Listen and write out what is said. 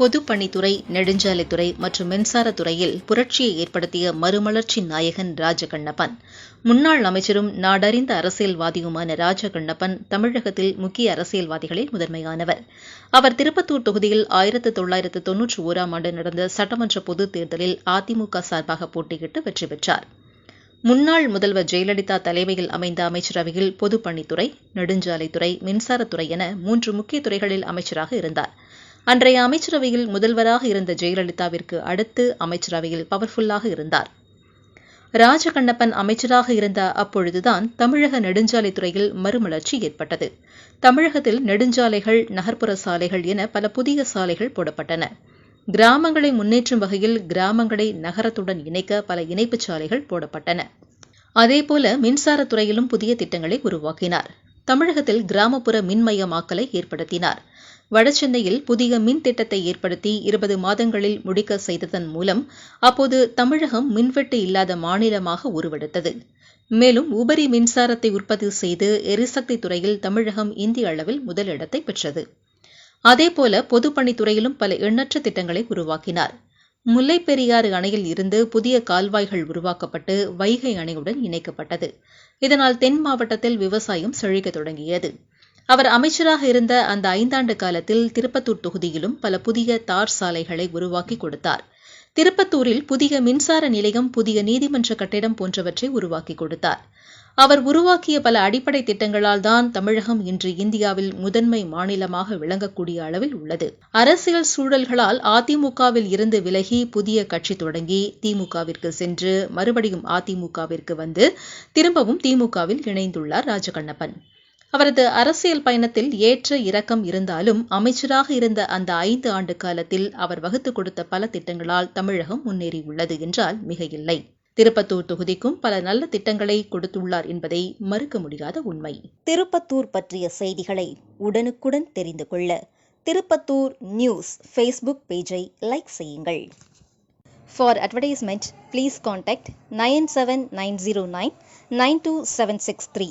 பொதுப்பணித்துறை நெடுஞ்சாலைத்துறை மற்றும் மின்சாரத்துறையில் புரட்சியை ஏற்படுத்திய மறுமலர்ச்சி நாயகன் ராஜகண்ணப்பன். முன்னாள் அமைச்சரும் நாடறிந்த அரசியல்வாதியுமான ராஜகண்ணப்பன் தமிழகத்தில் முக்கிய அரசியல்வாதிகளில் முதன்மையானவர். அவர் திருப்பத்தூர் தொகுதியில் ஆயிரத்து தொள்ளாயிரத்து தொன்னூற்றி ஓராம் ஆண்டு நடந்த சட்டமன்ற பொதுத் தேர்தலில் அதிமுக சார்பாக போட்டியிட்டு வெற்றி பெற்றார். முன்னாள் முதல்வர் ஜெயலலிதா தலைமையில் அமைந்த அமைச்சரவையில் பொதுப்பணித்துறை நெடுஞ்சாலைத்துறை மின்சாரத்துறை என மூன்று முக்கிய துறைகளில் அமைச்சராக இருந்தார். அன்றைய அமைச்சரவையில் முதல்வராக இருந்த ஜெயலலிதாவிற்கு அடுத்து அமைச்சரவையில் பவர்ஃபுல்லாக இருந்தார். ராஜகண்ணப்பன் அமைச்சராக இருந்த அப்பொழுதுதான் தமிழக நெடுஞ்சாலைத்துறையில் மறுமலர்ச்சி ஏற்பட்டது. தமிழகத்தில் நெடுஞ்சாலைகள் நகர்ப்புற சாலைகள் என பல புதிய சாலைகள் போடப்பட்டன. கிராமங்களை முன்னேற்றும் வகையில் கிராமங்களை நகரத்துடன் இணைக்க பல இணைப்புச் சாலைகள் போடப்பட்டன. அதேபோல மின்சாரத்துறையிலும் புதிய திட்டங்களை உருவாக்கினார். தமிழகத்தில் கிராமப்புற மின்மயமாக்கலை ஏற்படுத்தினார். வடசென்னையில் புதிய மின் திட்டத்தை ஏற்படுத்தி இருபது மாதங்களில் முடிக்க செய்ததன் மூலம் அப்போது தமிழகம் மின்வெட்டு இல்லாத மாநிலமாக உருவெடுத்தது. மேலும் உபரி மின்சாரத்தை உற்பத்தி செய்து எரிசக்தி துறையில் தமிழகம் இந்திய அளவில் முதலிடத்தை பெற்றது. அதேபோல பொதுப்பணித்துறையிலும் பல எண்ணற்ற திட்டங்களை உருவாக்கினார். முல்லைப் பெரியாறு அணையில் இருந்து புதிய கால்வாய்கள் உருவாக்கப்பட்டு வைகை அணையுடன் இணைக்கப்பட்டது. இதனால் தென் மாவட்டத்தில் விவசாயம் செழிக்க தொடங்கியது. அவர் அமைச்சராக இருந்த அந்த ஐந்தாண்டு காலத்தில் திருப்பத்தூர் தொகுதியிலும் பல புதிய தார் சாலைகளை உருவாக்கி கொடுத்தார். திருப்பத்தூரில் புதிய மின்சார நிலையம் புதிய நீதிமன்ற கட்டிடம் போன்றவற்றை உருவாக்கி கொடுத்தார். அவர் உருவாக்கிய பல அடிப்படை திட்டங்களால் தான் தமிழகம் இன்று இந்தியாவில் முதன்மை மாநிலமாக விளங்கக்கூடிய அளவில் உள்ளது. அரசியல் சூழல்களால் அதிமுகவில் இருந்து விலகி புதிய கட்சி தொடங்கி திமுகவிற்கு சென்று மறுபடியும் அதிமுகவிற்கு வந்து திரும்பவும் திமுகவில் இணைந்துள்ளார் ராஜகண்ணப்பன். அவரது அரசியல் பயணத்தில் ஏற்ற இறக்கம் இருந்தாலும் அமைச்சராக இருந்த அந்த ஐந்து ஆண்டு காலத்தில் அவர் வகுத்துக் கொடுத்த பல திட்டங்களால் தமிழகம் முன்னேறியுள்ளது என்றால் மிகையில்லை. திருப்பத்தூர் தொகுதிக்கும் பல நல்ல திட்டங்களை கொடுத்துள்ளார் என்பதை மறுக்க முடியாத உண்மை. திருப்பத்தூர் பற்றிய செய்திகளை உடனுக்குடன் தெரிந்து கொள்ள திருப்பத்தூர் நியூஸ் ஃபேஸ்புக் பேஜை லைக் செய்யுங்கள். For advertisement please contact nine seven nine zero nine nine two seven six three